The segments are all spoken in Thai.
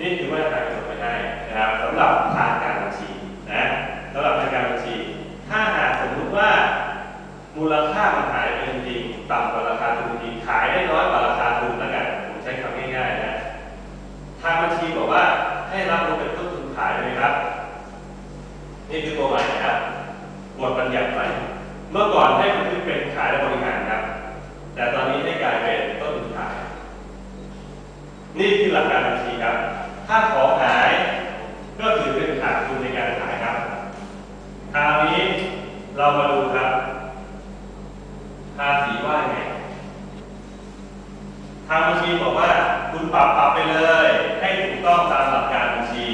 นี่คือมาตรการกำหนดไว้ให้นะครับสำหรับทางการบัญชีนะสำหรับทางการบัญชี ถ้าหากสมมติว่ามูลค่ามันหายไปจริงๆต่ำกว่าราคาทุนจริงขายได้น้อยกว่าราคาทุนแล้วกันผมใช้คำง่ายๆนะทางบัญชีบอกว่าให้รับลงเป็นต้นทุนขายเลยครับ นี่คือตัวใหม่นะครับบทบัญญัติใหม่เมื่อก่อนให้บันทึกเป็นขายและบริหารครับ แต่ตอนนี้ให้กลายเป็นต้นทุนขาย นี่คือหลักการบัญชีครับ ถ้าของหาย ก็ถือเป็นขาดทุนในการขายครับ คราวนี้เรามาดูครับ ภาษีว่าไง ทางบัญชีบอกว่าคุณปรับปรับไปเลย ให้ถูกต้องตามหลักการบัญชี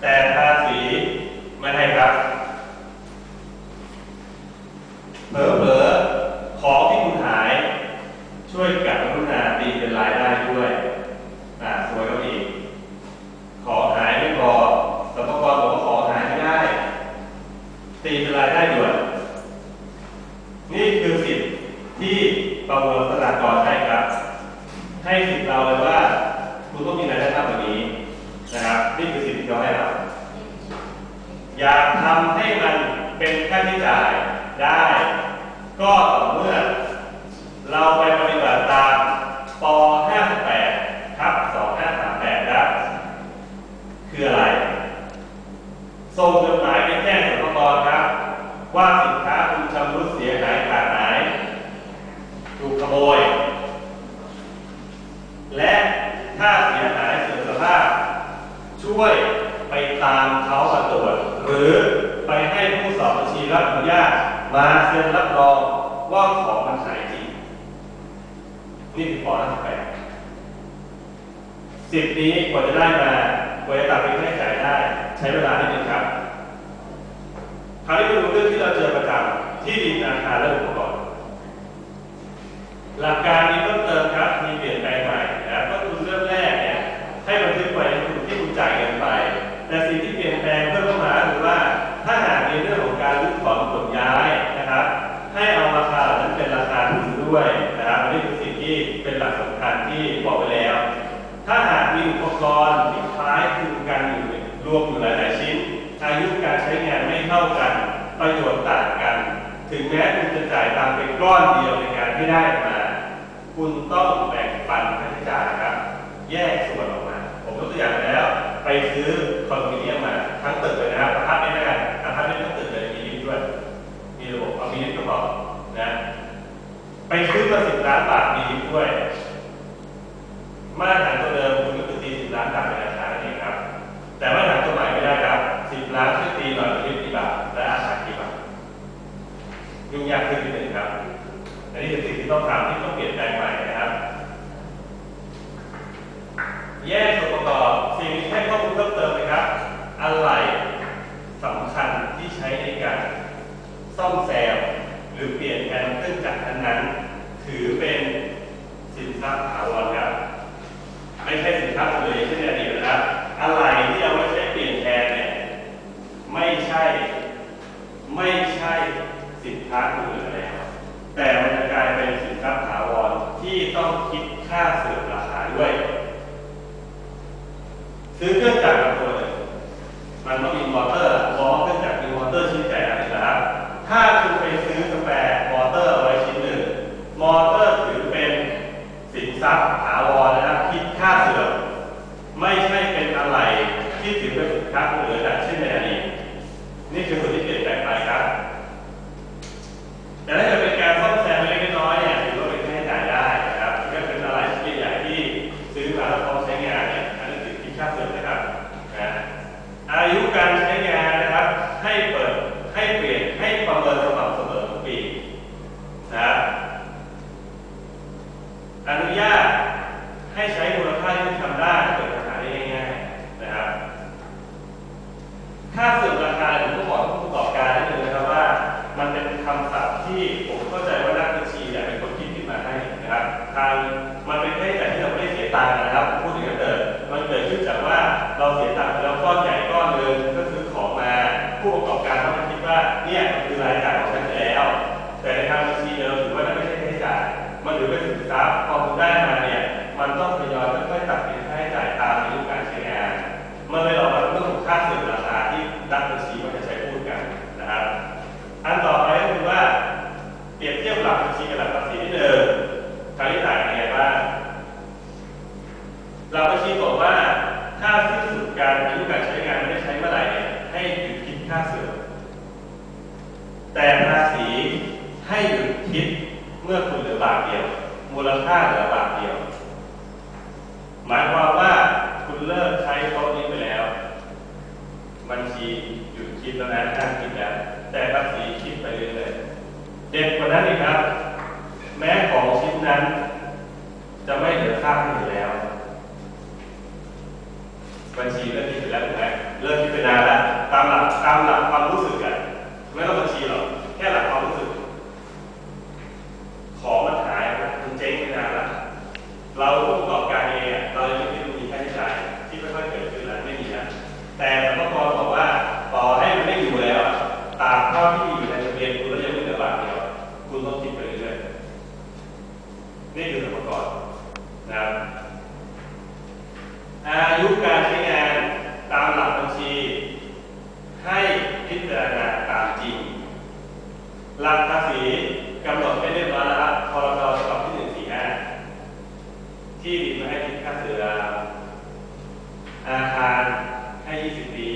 แต่ภาษีไม่ให้ครับ เผลอๆของที่คุณหาย ช่วยกับกรุณาตีเป็นรายได้ด้วยอ่าสวยก็อีก ของหายไม่พอสมภากรบอกว่าของหายไม่ได้ ตีเป็นรายได้ด่วน นี่คือสิทธิ์ที่ประมวลสลากรให้ครับ ให้สิทธิ์เราเลยว่า คุณต้องมีรายได้เท่าแบบนี้นะครับ นี่คือสิทธิ์ที่เขาให้เรา อยากทำให้มันเป็นค่าใช้จ่ายได้ ก็ต่อเมื่อ เราไปปฏิบัติตามป 58ทับ2538ครับคืออะไร ส่งจดหมายไปแจ้งสรรพากรครับ ว่าสินค้าคุณชำรุดเสียหายขาดหาย ถูกขโมย และถ้าเสียหายเสื่อมสภาพ ช่วยไปตามเขามาตรวจ หรือไปให้ผู้สอบบัญชีรับอนุญาตมา เซ็นรับรองว่าของมันหายจริง นี่คือป .58 สิบนี้กว่าจะได้มากว่าจะตัดเป็นค่าใช้จ่ายได้ ใช้เวลานิดนึงครับคราวนี้มาดูเรื่องที่เราเจอประจำที่ดินอาคารและอุปกรณ์หลักการนี้เพิ่มเติมครับมีเปลี่ยนแปลงใหม่นะครับก็คือเริ่มแรกเนี่ยให้บันทึกไว้ในทุนที่คุณจ่ายเงินไป แต่สิ่งที่เปลี่ยนแปล ด้วยนะครับอันนี้คือสิ่งที่เป็นหลักสำคัญที่บอกไว้แล้ว ถ้าหากมีอุปกรณ์ที่คล้ายคลึงกันอยู่รวมอยู่หลาย ๆ ชิ้น อายุการใช้งานไม่เท่ากัน ประโยชน์ต่างกัน ถึงแม้คุณจะจ่ายตามเป็นก้อนเดียวในการที่ได้มา คุณต้องแบ่งปันค่าใช้จ่ายครับ แยกส่วนออกมา ผมยกตัวอย่างแล้ว ไปซื้อคอนโดมิเนียมมาทั้งตึกเลยนะครับประทับไม่ได้ประทับไม่ทั้งตึกเลยมีลิฟต์ด้วย มีระบบเอามีลิฟต์ก็พอนะ ไปซื้อมาสิบล้านบาทมีลิฟต์ด้วย มาตรฐานตัวเดิมคุณก็คือตีสิบล้านบาทเป็นราคานั่นเองครับ แต่มาตรฐานตัวใหม่ไม่ได้ครับสิบล้านช่วยตีหน่อยลิฟต์กี่บาทและอาคารกี่บาทยุ่งยากขึ้นนิดนึงครับอันนี้เป็นสิ่งที่ต้องทำที่ต้องเปลี่ยนแปลงใหม่นะครับ แยกส่วนประกอบสิ่งที่ให้ข้อมูลเพิ่มเติมนะครับ อะไรสำคัญที่ใช้ในการซ่อมแซม หรือเปลี่ยนแปลงเครื่องจักรนั้นๆถือเป็นสินทรัพย์ถาวรครับไม่ใช่สินค้าเลยเช่นในอดีตนะครับอะไรที่เอาไว้ใช้เปลี่ยนแทนเนี่ยไม่ใช่ ไม่ใช่สินค้าอื่นแล้ว แต่มันจะกลายเป็นสินค้าถาวรที่ต้องคิดค่าเสื่อมราคาด้วย ซื้อเครื่องจักร ด้วยสินทรัพย์พอคุณได้มาเนี่ย มันต้องทยอยค่อยๆตัดเป็นค่าใช้จ่ายตามอายุการใช้งาน มันเลยออกมาเป็นเรื่องของค่าเสื่อมราคาที่นักบัญชีมันจะใช้พูดกันนะครับ อันต่อไปก็คือว่าเปรียบเทียบหลักบัญชีกับหลักภาษีที่เดิมค่าใช้จ่ายเป็นไงบ้างหลักบัญชีบอกว่าค่าเแต่ภาษีคิดไปเรื่อยๆเด็ดกว่านั้นอีกครับ แม้ของชิ้นนั้น จะไม่เหลือค่าที่เหลือแล้ว บัญชีเลิกคิดไปแล้วถูกไหมเลิกคิดไปนานแล้วตามหลักตามหลักความรู้สึกอะไม่ต้องบัญชีหรอกแค่หลักความรู้สึก ของมันหายนะมันเจ๊งไปนานแล้ว เราผู้ประกอบการเองอะเรายังไม่ได้มีค่าใช้จ่ายที่ค่อยๆเกิดขึ้นแล้วไม่มีนะแต่สรรพากรบอกว่าต่อให้มันไม่อยู่แล้วอะตราบเท่าที่มีอยู่ในทะเบียนคุณแล้วยังไม่เหลือบาทเดียวอะคุณต้องคิดไปเรื่อยๆนี่คือสรรพากรนะครับ อายุการใช้งานตามหลักบัญชี ให้พิจารณาตามจริง หลักภาษีกำหนดไว้เรียบร้อยแล้วครับพรบฉบับที่145ที่ดินมาให้คิดค่าเสืออาคารให้ 20 ปี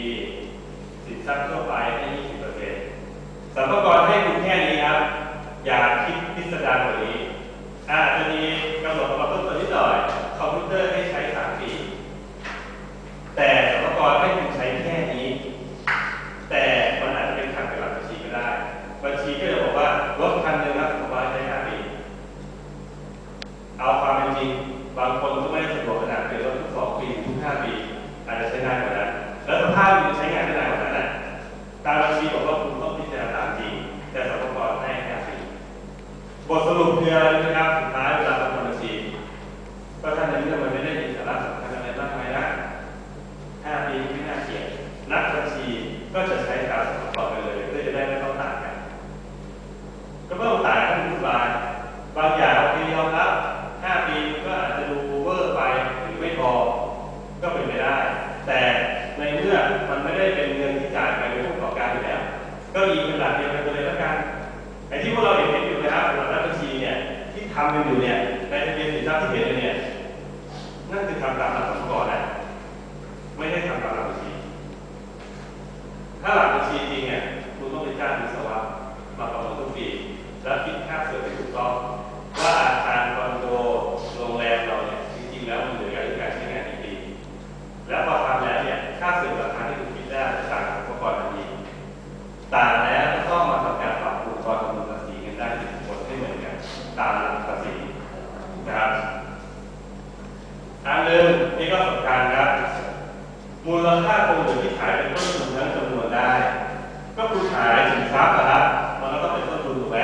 สินทรัพย์ทั่วไปให้ 20เปอร์เซ็นต์สรรพากรให้คุณแค่นี้ครับ อย่าคิดพิสดารกว่านี้อาจจะมีกำหนด ก็อีกเป็นหลักเดียวกันเลยละกันไอ้ที่พวกเราเห็นอยู่นะครับสำหรับนักบัญชีเนี่ยที่ทำกันอยู่เนี่ยในทะเบียนสินทรัพย์ที่เห็นเนี่ยนั่นคือทำตามหลัก งนี่ก็สำคัญครับมูลค่าคงเหลือที่ขายเป็นต้นทุนทั้งจำนวนได้ ก็คุณขายสินทรัพย์นะครับมันก็ต้องเป็นต้นทุนถูกไหม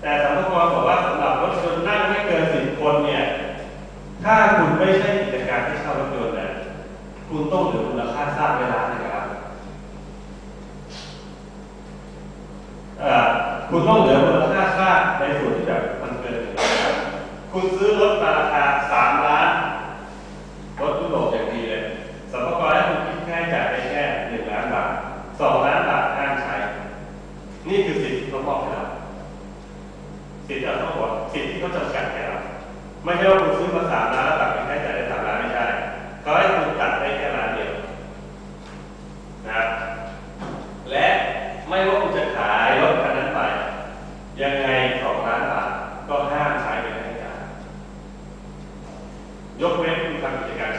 แต่สรรพากรบอกว่าสำหรับรถยนต์นั่งไม่เกินสิบคนเนี่ยถ้าคุณไม่ใช่กิจการที่เช่ารถยนต์เนี่ยคุณต้องเหลือมูลค่าสร้างเวลานะครับคุณต้องเหลือมูลค่าสร้างในส่วนที่แบบมันเกินถึงนคุณซื้อรถมาราคาสามล้าน รถยุโรปอย่างดีเลยสรรพากรให้คุณคิดค่าใช้จ่ายได้แค่หนึ่งล้านบาทสองล้านบาทห้ามใช้ นี่คือสิทธิ์ที่เขามอบให้เรา สิทธิ์ที่เขาบอกสิทธิ์ที่เขาจำกัดให้เราไม่ใช่ว่าคุณซื้อมาสามล้านแล้วตัดเป็นค่าใช้จ่ายได้สามล้านไม่ใช่เขาให้คุณตัดได้แค่ล้านเดียวนะครับและไม่ว่าคุณจะขายรถคันนั้นไป ยังไงสองล้านบาทก็ห้ามใช้เป็นค่าใช้จ่ายยกเว้นคุณทำกิจการ